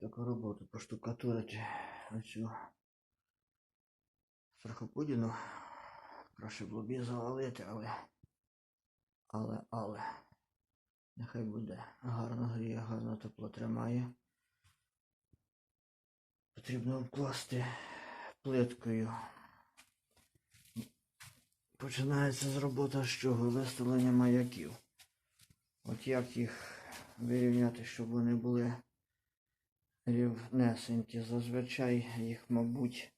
таку роботу поштукатурити оцю страхопудіну. Краще було б її завалити, але. Але, але. Нехай буде. Гарно гріє, гарно тепло тримає. Потрібно обкласти плиткою. Починається з роботи з чого? Виставлення маяків. От як їх вирівняти, щоб вони були рівнесенькі. Зазвичай їх, мабуть,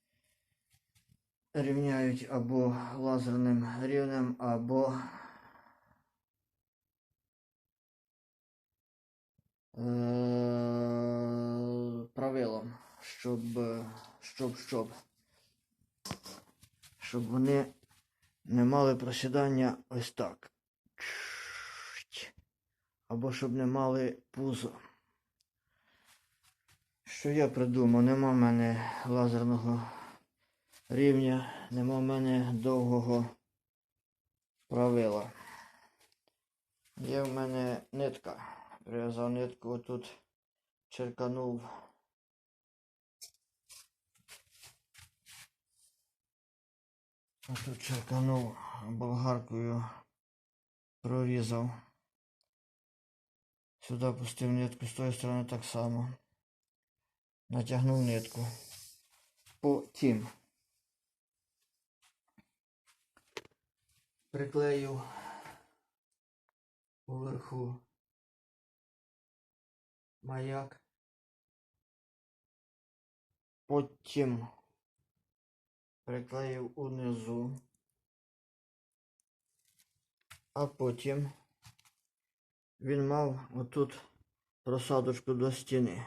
рівняють або лазерним рівнем, або е, правилом, щоб, щоб, щоб, щоб вони не мали просідання ось так. Або щоб не мали пузо. Що я придумав? Нема в мене лазерного рівня, нема в мене довгого правила. Є в мене нитка. Прив'язав нитку отут, черканув. Отут черканув болгаркою, прорізав. Сюди пустив нитку, з тої сторони так само. Натягнув нитку. Потім приклеїв поверху маяк. Потім приклеїв унизу, а потім він мав отут просадочку до стіни.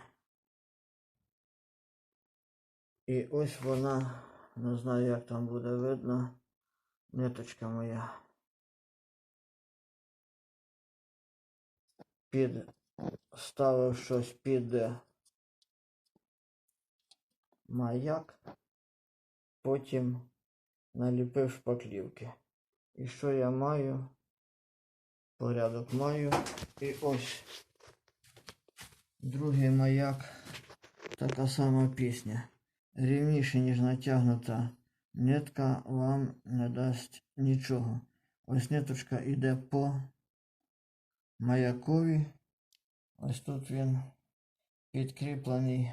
І ось вона, не знаю, як там буде видно, ниточка моя. Під ставив щось під маяк, потім наліпив шпаклівки. І що я маю? Порядок маю. І ось другий маяк. Така сама пісня. Рівніше, ніж натягнута нитка вам не дасть нічого. Ось ниточка йде по маякові. Ось тут він підкріплений.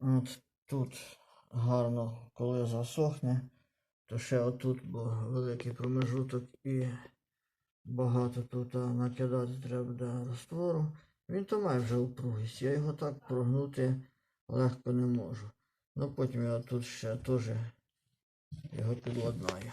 От тут гарно, коли засохне, то ще отут, бо великий промежуток і багато тут накидати треба буде раствору. Він то має вже упругість. Я його так прогнути легко не можу. Ну потім я тут ще теж його підладнаю.